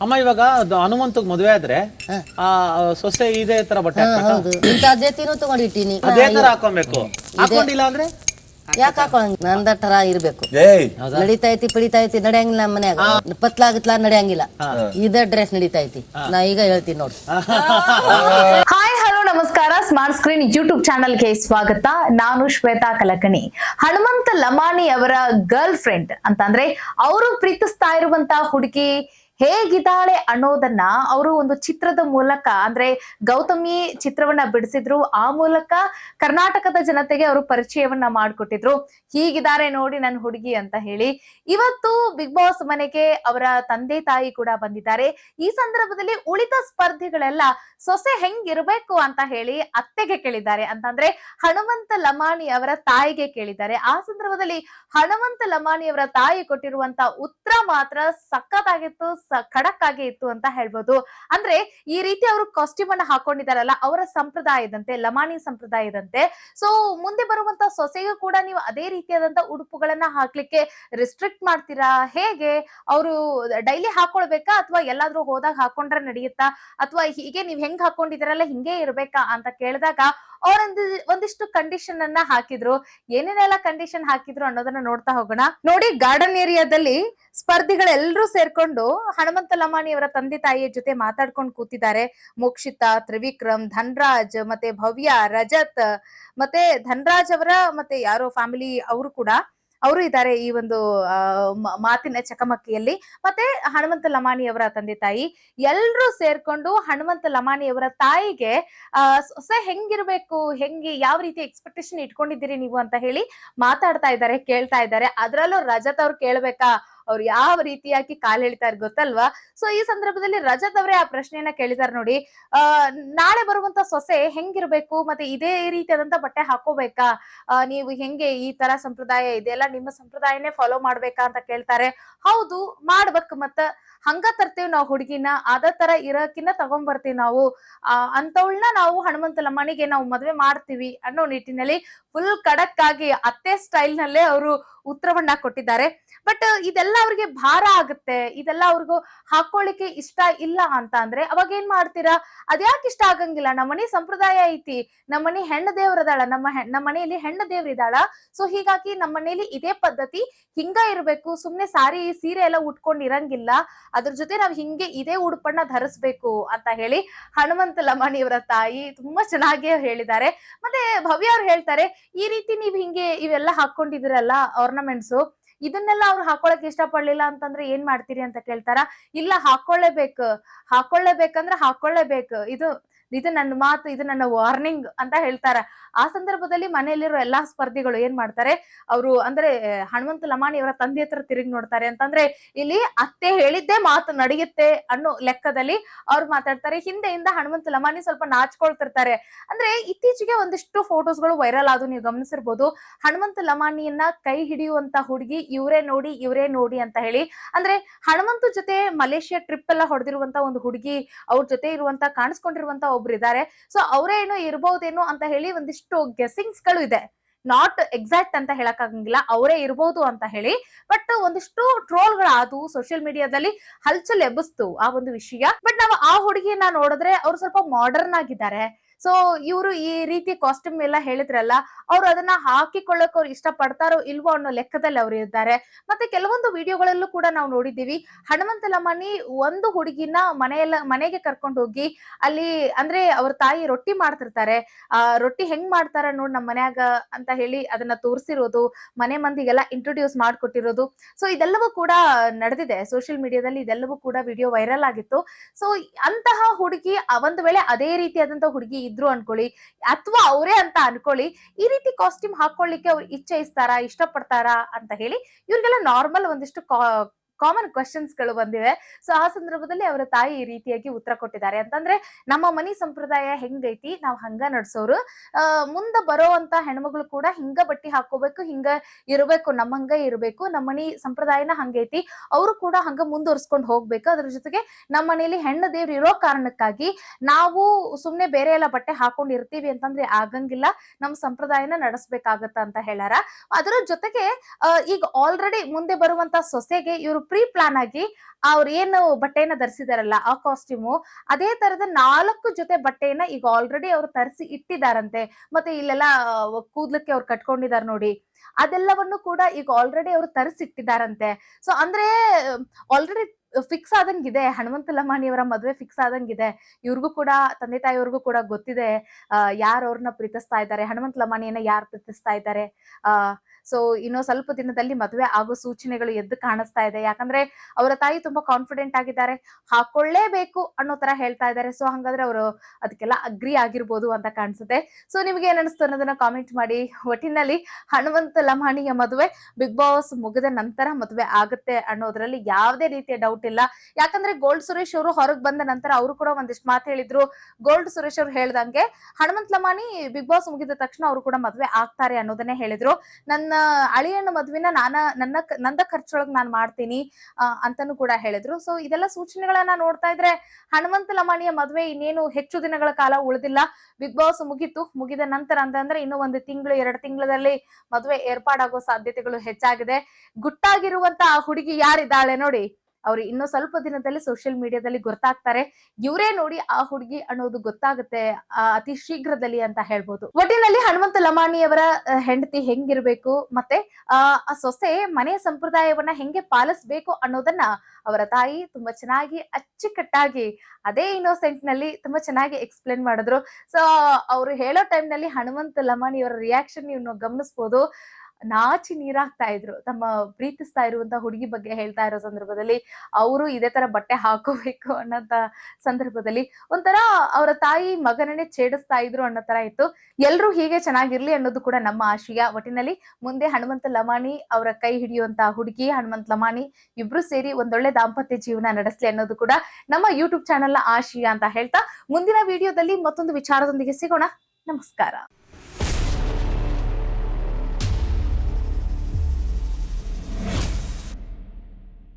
ಅಮ್ಮ ಇವಾಗ ಹನುಮಂತಗ್ ಮದ್ವೆ ಆದ್ರೆ ಆ ಸೊಸೆ ಇದೇ ತರ ಬಟ್ಟೆ? ಹೌದು. ಇಂಥ ಜೊತೆನೂ ತಗೊಂಡಿಟ್ಟಿನಿ. ಅದೇ ತರ ಹಾಕೊಬೇಕು ಹಾಕೊಂಡಿಲ್ಲ ಅಂದ್ರೆ? ಯಾಕೆ ಹಾಕೊಂಡ್ ನಂದ ತರ ಇರ್ಬೇಕು. ಏಯ್! ಪಿಡಿತಾ ಐತಿ ನಡೆಯಂಗಿಲ್ಲ ನಮ್ಮ ಮನ್ಯಾಗ. ಪತ್ಲಾಗತ್ಲಾ ನಡೆಯಂಗಿಲ್ಲ. ಇದ ಡ್ರೆಸ್ ನಡಿತೈತಿ ನಾ ಈಗ ಹೇಳ್ತೀನಿ ನೋಡ್ರಿ ಹಾಯ್ ಹಲೋ ನಮಸ್ಕಾರ. ಸ್ಮಾರ್ಟ್ ಸ್ಕ್ರೀನ್ ಯೂಟ್ಯೂಬ್ ಚಾನೆಲ್ಗೆ ಸ್ವಾಗತ. ನಾನು ಶ್ವೇತಾ ಕಲಕಣಿ. ಹನುಮಂತ ಲಮಾಣಿ ಅವರ ಗರ್ಲ್ ಫ್ರೆಂಡ್ ಅಂತಂದ್ರೆ ಅವರು ಪ್ರೀತಿಸ್ತಾ ಇರುವಂತ ಹುಡುಗಿ ಹೇಗಿದ್ದಾಳೆ ಅನ್ನೋದನ್ನ ಅವರು ಒಂದು ಚಿತ್ರದ ಮೂಲಕ ಅಂದ್ರೆ ಗೌತಮಿ ಚಿತ್ರವನ್ನ ಬಿಡಿಸಿದ್ರು, ಆ ಮೂಲಕ ಕರ್ನಾಟಕದ ಜನತೆಗೆ ಅವರು ಪರಿಚಯವನ್ನ ಮಾಡಿಕೊಟ್ಟಿದ್ರು. ಹೀಗಿದ್ದಾರೆ ನೋಡಿ ನನ್ನ ಹುಡುಗಿ ಅಂತ ಹೇಳಿ. ಇವತ್ತು ಬಿಗ್ ಬಾಸ್ ಮನೆಗೆ ಅವರ ತಂದೆ ತಾಯಿ ಕೂಡ ಬಂದಿದ್ದಾರೆ. ಈ ಸಂದರ್ಭದಲ್ಲಿ ಉಳಿದ ಸ್ಪರ್ಧಿಗಳೆಲ್ಲ ಸೊಸೆ ಹೆಂಗಿರ್ಬೇಕು ಅಂತ ಹೇಳಿ ಅತ್ತೆಗೆ ಕೇಳಿದ್ದಾರೆ. ಅಂತಂದ್ರೆ ಹನುಮಂತ ಲಮಾಣಿ ಅವರ ತಾಯಿಗೆ ಕೇಳಿದ್ದಾರೆ. ಆ ಸಂದರ್ಭದಲ್ಲಿ ಹನುಮಂತ ಲಮಾಣಿ ಅವರ ತಾಯಿ ಕೊಟ್ಟಿರುವಂತ ಉತ್ತರ ಮಾತ್ರ ಸಖತ್ತಾಗಿತ್ತು ಖಡಕ್ ಆಗಿ ಇತ್ತು ಅಂತ ಹೇಳ್ಬೋದು. ಅಂದ್ರೆ ಈ ರೀತಿ ಅವರು ಕಾಸ್ಟ್ಯೂಮ್ ಅನ್ನ ಹಾಕೊಂಡಿದಾರಲ್ಲ ಅವರ ಸಂಪ್ರದಾಯದಂತೆ, ಲಮಾಣಿ ಸಂಪ್ರದಾಯದಂತೆ. ಸೊ ಮುಂದೆ ಬರುವಂತ ಸೊಸೆಗೂ ಕೂಡ ನೀವು ಅದೇ ರೀತಿಯಾದಂತ ಉಡುಪುಗಳನ್ನ ಹಾಕ್ಲಿಕ್ಕೆ ರಿಸ್ಟ್ರಿಕ್ಟ್ ಮಾಡ್ತೀರಾ? ಹೇಗೆ? ಅವರು ಡೈಲಿ ಹಾಕೊಳ್ಬೇಕಾ? ಅಥವಾ ಎಲ್ಲಾದ್ರೂ ಹೋದಾಗ ಹಾಕೊಂಡ್ರೆ ನಡೆಯುತ್ತಾ? ಅಥವಾ ಹೀಗೆ ನೀವ್ ಹೆಂಗ್ ಹಾಕೊಂಡಿದಿರಲ್ಲ ಹಿಂಗೆ ಇರ್ಬೇಕಾ? ಅಂತ ಕೇಳಿದಾಗ ಅವರೊಂದು ಒಂದಿಷ್ಟು ಕಂಡೀಷನ್ ಅನ್ನ ಹಾಕಿದ್ರು. ಏನೇನೆಲ್ಲ ಕಂಡೀಷನ್ ಹಾಕಿದ್ರು ಅನ್ನೋದನ್ನ ನೋಡ್ತಾ ಹೋಗೋಣ. ನೋಡಿ ಗಾರ್ಡನ್ ಏರಿಯಾದಲ್ಲಿ ಸ್ಪರ್ಧಿಗಳೆಲ್ಲರೂ ಸೇರ್ಕೊಂಡು ಹನುಮಂತ ಲಮಾಣಿ ಅವರ ತಂದೆ ತಾಯಿಯ ಜೊತೆ ಮಾತಾಡ್ಕೊಂಡು ಕೂತಿದ್ದಾರೆ. ಮೋಕ್ಷಿತಾ, ತ್ರಿವಿಕ್ರಮ್, ಧನ್ರಾಜ್ ಮತ್ತೆ ಭವ್ಯ, ರಜತ್ ಮತ್ತೆ ಧನ್ರಾಜ್ ಅವರ ಮತ್ತೆ ಯಾರೋ ಫ್ಯಾಮಿಲಿ ಅವರು ಕೂಡ. ಅವರು ಇದ್ದಾರೆ ಈ ಒಂದು ಮಾತಿನ ಚಕಮಕಿಯಲ್ಲಿ. ಮತ್ತೆ ಹನುಮಂತ ಲಮಾಣಿ ಅವರ ತಂದೆ ತಾಯಿ, ಎಲ್ರೂ ಸೇರ್ಕೊಂಡು ಹನುಮಂತ ಲಮಾಣಿ ಅವರ ತಾಯಿಗೆ ಸೊಸೆ ಹೆಂಗಿರ್ಬೇಕು, ಹೆಂಗೆ, ಯಾವ ರೀತಿ ಎಕ್ಸ್ಪೆಕ್ಟೇಷನ್ ಇಟ್ಕೊಂಡಿದ್ದೀರಿ ನೀವು ಅಂತ ಹೇಳಿ ಮಾತಾಡ್ತಾ ಇದ್ದಾರೆ, ಕೇಳ್ತಾ ಇದ್ದಾರೆ. ಅದ್ರಲ್ಲೂ ರಜತ್ ಅವ್ರು ಕೇಳ್ಬೇಕಾ? ಅವ್ರು ಯಾವ ರೀತಿಯಾಗಿ ಕಾಲ್ ಹೇಳ್ತಾರೆ ಗೊತ್ತಲ್ವಾ? ಸೊ ಈ ಸಂದರ್ಭದಲ್ಲಿ ರಜತ್ ಅವರೇ ಆ ಪ್ರಶ್ನೆಯನ್ನ ಕೇಳಿದಾರೆ ನೋಡಿ. ನಾಳೆ ಬರುವಂತ ಸೊಸೆ ಹೆಂಗಿರ್ಬೇಕು ಮತ್ತೆ ಇದೇ ರೀತಿಯಾದಂತ ಬಟ್ಟೆ ಹಾಕೋಬೇಕಾ? ನೀವು ಹೆಂಗೆ ಈ ತರ ಸಂಪ್ರದಾಯ ಇದೆಲ್ಲ ನಿಮ್ಮ ಸಂಪ್ರದಾಯನೇ ಫಾಲೋ ಮಾಡ್ಬೇಕಾ ಅಂತ ಕೇಳ್ತಾರೆ. ಹೌದು, ಮಾಡ್ಬೇಕು ಮತ್ತ ಹಂಗ ತರ್ತೇವ್ ನಾವು ಹುಡುಗಿನ, ಅದ ತರ ಇರೋಕಿನ್ನ ತಗೊಂಡ್ ಬರ್ತೀವಿ ನಾವು ಅಂತವಳನ್ನ ನಾವು ಹನುಮಂತಲ ಮನೆಗೆ ನಾವು ಮದ್ವೆ ಮಾಡ್ತೀವಿ ಅನ್ನೋ ನಿಟ್ಟಿನಲ್ಲಿ ಫುಲ್ ಆಗಿ ಅತ್ತೆ ಸ್ಟೈಲ್ ನಲ್ಲೇ ಅವರು ಉತ್ತರವನ್ನ ಕೊಟ್ಟಿದ್ದಾರೆ. ಬಟ್ ಇದೆಲ್ಲ ಅವ್ರಿಗೆ ಭಾರ ಆಗುತ್ತೆ. ಇದೆಲ್ಲ ಅವ್ರಿಗೂ ಹಾಕೊಳ್ಳಿಕ್ಕೆ ಇಷ್ಟ ಇಲ್ಲ ಅಂತ ಅಂದ್ರೆ ಅವಾಗ ಏನ್ ಮಾಡ್ತೀರಾ? ಅದ್ಯಾಕೆ ಇಷ್ಟ ಆಗಂಗಿಲ್ಲ. ನಮ್ಮನೆ ಸಂಪ್ರದಾಯ ಐತಿ. ನಮ್ಮನೆ ಹೆಣ್ಣು ದೇವ್ರದಾಳ ನಮ್ಮ ನಮ್ಮ ಮನೆಯಲ್ಲಿ ಹೆಣ್ಣು ದೇವ್ರಿದಾಳ ಸೊ ಹೀಗಾಗಿ ನಮ್ಮ ಮನೇಲಿ ಇದೇ ಪದ್ಧತಿ ಹಿಂಗ ಇರ್ಬೇಕು. ಸುಮ್ನೆ ಸಾರಿ, ಸೀರೆ ಎಲ್ಲ ಉಟ್ಕೊಂಡ್ ಇರಂಗಿಲ್ಲ. ಅದ್ರ ಜೊತೆ ನಾವ್ ಹಿಂಗೆ ಇದೇ ಉಡುಪನ್ನ ಧರಿಸ್ಬೇಕು ಅಂತ ಹೇಳಿ ಹನುಮಂತ ಲಮಾಣಿ ಲಮಾಣಿಯವರ ತಾಯಿ ತುಂಬಾ ಚೆನ್ನಾಗಿ ಹೇಳಿದ್ದಾರೆ. ಮತ್ತೆ ಭವ್ಯ ಅವ್ರು ಹೇಳ್ತಾರೆ, ಈ ರೀತಿ ನೀವ್ ಹಿಂಗೆ ಇವೆಲ್ಲ ಹಾಕೊಂಡಿದಿರಲ್ಲ ಆರ್ನಮೆಂಟ್ಸ್ ಇದನ್ನೆಲ್ಲ ಅವ್ರು ಹಾಕೊಳಕ್ ಇಷ್ಟ ಪಡ್ಲಿಲ್ಲ ಅಂತಂದ್ರೆ ಏನ್ ಮಾಡ್ತೀರಿ ಅಂತ ಕೇಳ್ತಾರ? ಇಲ್ಲ ಹಾಕೊಳ್ಳೇಬೇಕು ಹಾಕೊಳ್ಳೇಬೇಕಂದ್ರೆ ಹಾಕೊಳ್ಳೇಬೇಕು ಇದು ಇದು ನನ್ನ ಮಾತು, ಇದು ನನ್ನ ವಾರ್ನಿಂಗ್ ಅಂತ ಹೇಳ್ತಾರ. ಆ ಸಂದರ್ಭದಲ್ಲಿ ಮನೆಯಲ್ಲಿರೋ ಎಲ್ಲಾ ಸ್ಪರ್ಧಿಗಳು ಏನ್ ಮಾಡ್ತಾರೆ? ಅವರು ಅಂದ್ರೆ ಹನುಮಂತ ಲಮಾಣಿ ಅವರ ತಂದೆ ಹತ್ರ ತಿರುಗಿ ನೋಡ್ತಾರೆ. ಅಂತಂದ್ರೆ, ಇಲ್ಲಿ ಅತ್ತೆ ಹೇಳಿದ್ದೇ ಮಾತು ನಡೆಯುತ್ತೆ ಅನ್ನೋ ಲೆಕ್ಕದಲ್ಲಿ ಅವ್ರು ಮಾತಾಡ್ತಾರೆ. ಹಿಂದೆಯಿಂದ ಹನುಮಂತ ಲಮಾಣಿ ಸ್ವಲ್ಪ ನಾಚ್ಕೊಳ್ತಿರ್ತಾರೆ. ಅಂದ್ರೆ, ಇತ್ತೀಚೆಗೆ ಒಂದಿಷ್ಟು ಫೋಟೋಸ್ಗಳು ವೈರಲ್ ಆದು ನೀವು ಗಮನಿಸಿರ್ಬೋದು. ಹನುಮಂತ ಲಮಾಣಿಯನ್ನ ಕೈ ಹಿಡಿಯುವಂತ ಹುಡುಗಿ ಇವರೇ ನೋಡಿ ಇವರೇ ನೋಡಿ ಅಂತ ಹೇಳಿ. ಅಂದ್ರೆ, ಹನುಮಂತ ಜೊತೆ ಮಲೇಷಿಯಾ ಟ್ರಿಪ್ ಎಲ್ಲ ಹೊಡೆದಿರುವಂತ ಒಂದು ಹುಡುಗಿ, ಅವ್ರ ಜೊತೆ ಇರುವಂತ, ಕಾಣಿಸ್ಕೊಂಡಿರುವಂತ ಒಬ್ರು ಇದ್ದಾರೆ ಸೊ ಅವರೇನೋ ಇರ್ಬಹುದೇನೋ ಅಂತ ಹೇಳಿ ಒಂದಿಷ್ಟು ಗೆಸ್ಸಿಂಗ್ಸ್ಗಳು ಇದೆ. ನಾಟ್ ಎಕ್ಸಾಕ್ಟ್ ಅಂತ ಹೇಳಕ್ ಆಗಂಗಿಲ್ಲ ಅವರೇ ಇರಬಹುದು ಅಂತ ಹೇಳಿ. ಬಟ್ ಒಂದಿಷ್ಟು ಟ್ರೋಲ್ ಗಳಾದವು ಸೋಷಿಯಲ್ ಮೀಡಿಯಾದಲ್ಲಿ ಹಲ್ಚಲ್ ಎಬ್ಬಿಸ್ತು ಆ ಒಂದು ವಿಷಯ. ಬಟ್ ನಾವು ಆ ಹುಡುಗಿಯನ್ನ ನೋಡಿದ್ರೆ ಅವ್ರು ಸ್ವಲ್ಪ ಮಾಡರ್ನ್ ಆಗಿದ್ದಾರೆ. ಸೊ ಇವರು ಈ ರೀತಿ ಕಾಸ್ಟ್ಯೂಮ್ ಎಲ್ಲ ಹೇಳಿದ್ರಲ್ಲ, ಅವ್ರು ಅದನ್ನ ಹಾಕಿಕೊಳ್ಳಕ್ ಅವ್ರು ಇಷ್ಟ ಪಡ್ತಾರೋ ಇಲ್ವೋ ಅನ್ನೋ ಲೆಕ್ಕದಲ್ಲಿ ಅವ್ರು ಇರ್ತಾರೆ ಮತ್ತೆ ಕೆಲವೊಂದು ವಿಡಿಯೋಗಳಲ್ಲೂ ಕೂಡ ನಾವು ನೋಡಿದ್ದೀವಿ. ಹನುಮಂತ ಒಂದು ಹುಡುಗಿನ ಮನೆಯಲ್ಲ, ಮನೆಗೆ ಕರ್ಕೊಂಡು ಹೋಗಿ ಅಲ್ಲಿ ಅಂದ್ರೆ ಅವ್ರ ತಾಯಿ ರೊಟ್ಟಿ ಮಾಡ್ತಿರ್ತಾರೆ. ಆ, ರೊಟ್ಟಿ ಹೆಂಗ್ ಮಾಡ್ತಾರ ನೋಡ್ ನಮ್ಮ ಮನ್ಯಾಗ ಅಂತ ಹೇಳಿ ಅದನ್ನ ತೋರಿಸಿರೋದು, ಮನೆ ಮಂದಿಗೆಲ್ಲ ಇಂಟ್ರೊಡ್ಯೂಸ್ ಮಾಡ್ಕೊಟ್ಟಿರೋದು. ಸೊ ಇದೆಲ್ಲವೂ ಕೂಡ ನಡೆದಿದೆ. ಸೋಷಿಯಲ್ ಮೀಡಿಯಾದಲ್ಲಿ ಇದೆಲ್ಲವೂ ಕೂಡ ವಿಡಿಯೋ ವೈರಲ್ ಆಗಿತ್ತು. ಸೊ ಅಂತಹ ಹುಡುಗಿ ಒಂದು ವೇಳೆ ಅದೇ ರೀತಿಯಾದಂತಹ ಹುಡುಗಿ ಇದ್ರು ಅನ್ಕೊಳ್ಳಿ, ಅಥವಾ ಅವರೇ ಅಂತ ಅನ್ಕೊಳ್ಳಿ, ಈ ರೀತಿ ಕಾಸ್ಟ್ಯೂಮ್ ಹಾಕೊಳ್ಳಿಕ್ಕೆ ಅವ್ರು ಇಚ್ಛಯಿಸ್ತಾರಾ ಇಷ್ಟಪಡ್ತಾರಾ ಅಂತ ಹೇಳಿ ಇವ್ರಿಗೆಲ್ಲ ನಾರ್ಮಲ್ ಒಂದಿಷ್ಟು ಕಾಮನ್ ಕ್ವಶನ್ಸ್ಗಳು ಬಂದಿವೆ. ಸೊ ಆ ಸಂದರ್ಭದಲ್ಲಿ ಅವರ ತಾಯಿ ಈ ರೀತಿಯಾಗಿ ಉತ್ತರ ಕೊಟ್ಟಿದ್ದಾರೆ. ಅಂತಂದ್ರೆ, ನಮ್ಮ ಮನಿ ಸಂಪ್ರದಾಯ ಹೆಂಗೈತಿ? ನಾವ್ ಹಂಗ ನಡ್ಸೋರು. ಆ, ಮುಂದ ಬರೋವಂತ ಹೆಣ್ಮಗಳು ಕೂಡ ಹಿಂಗ ಬಟ್ಟಿ ಹಾಕೋಬೇಕು, ಹಿಂಗ ಇರಬೇಕು ನಮ್ಮಂಗ ಇರಬೇಕು ನಮ್ಮ ಮನಿ ಸಂಪ್ರದಾಯನ ಹಂಗೈತಿ. ಅವರು ಕೂಡ ಹಂಗ ಮುಂದುವರ್ಸ್ಕೊಂಡು ಹೋಗ್ಬೇಕು. ಅದ್ರ ಜೊತೆಗೆ ನಮ್ಮ ಮನೇಲಿ ಹೆಣ್ಣು ದೇವ್ರು ಇರೋ ಕಾರಣಕ್ಕಾಗಿ ನಾವು ಸುಮ್ನೆ ಬೇರೆ ಎಲ್ಲ ಬಟ್ಟೆ ಹಾಕೊಂಡ್ ಇರ್ತೀವಿ ಅಂತಂದ್ರೆ ಆಗಂಗಿಲ್ಲ. ನಮ್ಮ ಸಂಪ್ರದಾಯನ ನಡೆಸ್ಬೇಕಾಗತ್ತ ಅಂತ ಹೇಳಾರ ಅದರ ಜೊತೆಗೆ ಈಗ ಆಲ್ರೆಡಿ ಮುಂದೆ ಬರುವಂತ ಸೊಸೆಗೆ ಇವರು ಪ್ರೀ ಪ್ಲಾನ್ ಆಗಿ ಅವ್ರು ಏನು ಬಟ್ಟೆಯನ್ನ ಧರಿಸಿದಾರಲ್ಲ ಆ ಕಾಸ್ಟ್ಯೂಮು ಅದೇ ತರದ ನಾಲ್ಕು ಜೊತೆ ಬಟ್ಟೆಯನ್ನ ಈಗ ಆಲ್ರೆಡಿ ಅವ್ರು ತರಿಸಿ ಇಟ್ಟಿದಾರಂತೆ. ಮತ್ತೆ ಇಲ್ಲೆಲ್ಲ ಕೂದ್ಲಕ್ಕೆ ಅವ್ರು ಕಟ್ಕೊಂಡಿದಾರೆ ನೋಡಿ. ಅದೆಲ್ಲವನ್ನು ಕೂಡ ಈಗ ಆಲ್ರೆಡಿ ಅವರು ತರಿಸಿಟ್ಟಿದಾರಂತೆ ಸೊ ಅಂದ್ರೆ ಆಲ್ರೆಡಿ ಫಿಕ್ಸ್ ಆದಂಗಿದೆ. ಹನುಮಂತ ಲಮಾಣಿಯವರ ಮದುವೆ ಫಿಕ್ಸ್ ಆದಂಗಿದೆ. ಇವ್ರಿಗೂ ಕೂಡ, ತಂದೆ ತಾಯಿಯವ್ರಿಗೂ ಕೂಡ ಗೊತ್ತಿದೆ ಯಾರು ಅವ್ರನ್ನ ಪ್ರೀತಿಸ್ತಾ ಇದ್ದಾರೆ? ಹನುಮಂತ ಲಮಾಣಿಯನ್ನ ಯಾರು ಪ್ರೀತಿಸ್ತಾ ಇದ್ದಾರೆ? ಆ ಸೊ, ಇನ್ನೂ ಸ್ವಲ್ಪ ದಿನದಲ್ಲಿ ಮದುವೆ ಆಗೋ ಸೂಚನೆಗಳು ಎದ್ದು ಕಾಣಿಸ್ತಾ ಇದೆ. ಯಾಕಂದ್ರೆ ಅವರ ತಾಯಿ ತುಂಬಾ ಕಾನ್ಫಿಡೆಂಟ್ ಆಗಿದ್ದಾರೆ, ಹಾಕೊಳ್ಳೇಬೇಕು ಅನ್ನೋ ತರ ಹೇಳ್ತಾ ಇದ್ದಾರೆ. ಸೊ, ಹಂಗಾದ್ರೆ ಅವರು ಅದಕ್ಕೆಲ್ಲ ಅಗ್ರಿ ಆಗಿರ್ಬೋದು ಅಂತ ಕಾಣಿಸುತ್ತೆ. ಸೊ, ನಿಮ್ಗೆ ಏನ್ ಅನಿಸ್ತು ಅನ್ನೋದನ್ನ ಕಾಮೆಂಟ್ ಮಾಡಿ. ಒಟ್ಟಿನಲ್ಲಿ ಹನುಮಂತ ಲಮಾಣಿಯ ಮದುವೆ ಬಿಗ್ ಬಾಸ್ ಮುಗಿದ ನಂತರ ಮದುವೆ ಆಗುತ್ತೆ ಅನ್ನೋದ್ರಲ್ಲಿ ಯಾವುದೇ ರೀತಿಯ ಡೌಟ್ ಇಲ್ಲ. ಯಾಕಂದ್ರೆ ಗೋಲ್ಡ್ ಸುರೇಶ್ ಅವರು ಹೊರಗೆ ಬಂದ ನಂತರ ಅವರು ಕೂಡ ಒಂದಿಷ್ಟು ಮಾತು ಹೇಳಿದ್ರು. ಗೋಲ್ಡ್ ಸುರೇಶ್ ಅವರು ಹೇಳ್ದಂಗೆ, ಹನುಮಂತ ಲಮಾಣಿ ಬಿಗ್ ಬಾಸ್ ಮುಗಿದ ತಕ್ಷಣ ಅವರು ಕೂಡ ಮದುವೆ ಆಗ್ತಾರೆ ಅನ್ನೋದನ್ನೇ ಹೇಳಿದ್ರು. ನನ್ನ ಅಳಿಯಣ್ಣ ಮದುವೆನ ನಾನ, ನನ್ನ ನಂದ ಖರ್ಚೊಳಗ್ ನಾನು ಮಾಡ್ತೀನಿ ಅಂತಾನು ಕೂಡ ಹೇಳಿದ್ರು. ಸೊ ಇದೆಲ್ಲ ಸೂಚನೆಗಳನ್ನ ನೋಡ್ತಾ ಇದ್ರೆ ಹನುಮಂತ ಲಮಾಣಿಯ ಮದುವೆ ಇನ್ನೇನು ಹೆಚ್ಚು ದಿನಗಳ ಕಾಲ ಉಳಿದಿಲ್ಲ. ಬಿಗ್ ಬಾಸ್ ಮುಗಿತು. ಮುಗಿದ ನಂತರ ಅಂತಂದ್ರೆ ಇನ್ನು ಒಂದು ತಿಂಗಳು, ಎರಡು ತಿಂಗಳಲ್ಲಿ ಮದುವೆ ಏರ್ಪಾಡಾಗೋ ಸಾಧ್ಯತೆಗಳು ಹೆಚ್ಚಾಗಿದೆ. ಗುಟ್ಟಾಗಿರುವಂತ ಆ ಹುಡುಗಿ ಯಾರಿದ್ದಾಳೆ ನೋಡಿ. ಅವ್ರು ಇನ್ನೂ ಸ್ವಲ್ಪ ದಿನದಲ್ಲಿ ಸೋಷಿಯಲ್ ಮೀಡಿಯಾದಲ್ಲಿ ಗೊತ್ತಾಗ್ತಾರೆ ಇವರೇ ನೋಡಿ ಆ ಹುಡುಗಿ ಅನ್ನೋದು ಗೊತ್ತಾಗುತ್ತೆ ಅತಿ ಶೀಘ್ರದಲ್ಲಿ ಅಂತ ಹೇಳ್ಬೋದು. ಒಟ್ಟಿನಲ್ಲಿ ಹನುಮಂತ ಲಮಾಣಿಯವರ ಅವರ ಹೆಂಡತಿ ಹೆಂಗಿರ್ಬೇಕು, ಮತ್ತೆ, ಆ ಸೊಸೆ ಮನೆಯ ಸಂಪ್ರದಾಯವನ್ನ ಹೆಂಗೆ ಪಾಲಿಸ್ಬೇಕು ಅನ್ನೋದನ್ನ ಅವರ ತಾಯಿ ತುಂಬಾ ಚೆನ್ನಾಗಿ ಅಚ್ಚುಕಟ್ಟಾಗಿ, ಅದೇ ಇನ್ನೋಸೆಂಟ್ನಲ್ಲಿ ತುಂಬಾ ಚೆನ್ನಾಗಿ ಎಕ್ಸ್ಪ್ಲೇನ್ ಮಾಡಿದ್ರು. ಸೊ ಅವ್ರು ಹೇಳೋ ಟೈಮ್ನಲ್ಲಿ ಹನುಮಂತ ಲಮಾಣಿಯವರ ರಿಯಾಕ್ಷನ್ ನೀವು ಗಮನಿಸ್ಬೋದು. ನಾಚಿ ನೀರಾಗ್ತಾ ಇದ್ರು. ತಮ್ಮ ಪ್ರೀತಿಸ್ತಾ ಇರುವಂತ ಹುಡುಗಿ ಬಗ್ಗೆ ಹೇಳ್ತಾ ಇರೋ ಸಂದರ್ಭದಲ್ಲಿ ಅವರು ಇದೇ ತರ ಬಟ್ಟೆ ಹಾಕೋಬೇಕು ಅನ್ನೋಂತ ಸಂದರ್ಭದಲ್ಲಿ ಒಂಥರ ಅವರ ತಾಯಿ ಮಗನನ್ನೇ ಛೇಡಿಸ್ತಾ ಇದ್ರು ಅನ್ನೋ ತರ ಇತ್ತು. ಎಲ್ರು ಹೀಗೆ ಚೆನ್ನಾಗಿರ್ಲಿ ಅನ್ನೋದು ಕೂಡ ನಮ್ಮ ಆಶಯ. ಒಟ್ಟಿನಲ್ಲಿ ಮುಂದೆ ಹನುಮಂತ ಲಮಾಣಿ ಅವರ ಕೈ ಹಿಡಿಯುವಂತ ಹುಡುಗಿ ಹನುಮಂತ ಲಮಾಣಿ ಇಬ್ರು ಸೇರಿ ಒಂದೊಳ್ಳೆ ದಾಂಪತ್ಯ ಜೀವನ ನಡೆಸಲಿ ಅನ್ನೋದು ಕೂಡ ನಮ್ಮ ಯೂಟ್ಯೂಬ್ ಚಾನೆಲ್ನ ಆಶಯ ಅಂತ ಹೇಳ್ತಾ ಮುಂದಿನ ವಿಡಿಯೋದಲ್ಲಿ ಮತ್ತೊಂದು ವಿಚಾರದೊಂದಿಗೆ ಸಿಗೋಣ. ನಮಸ್ಕಾರ.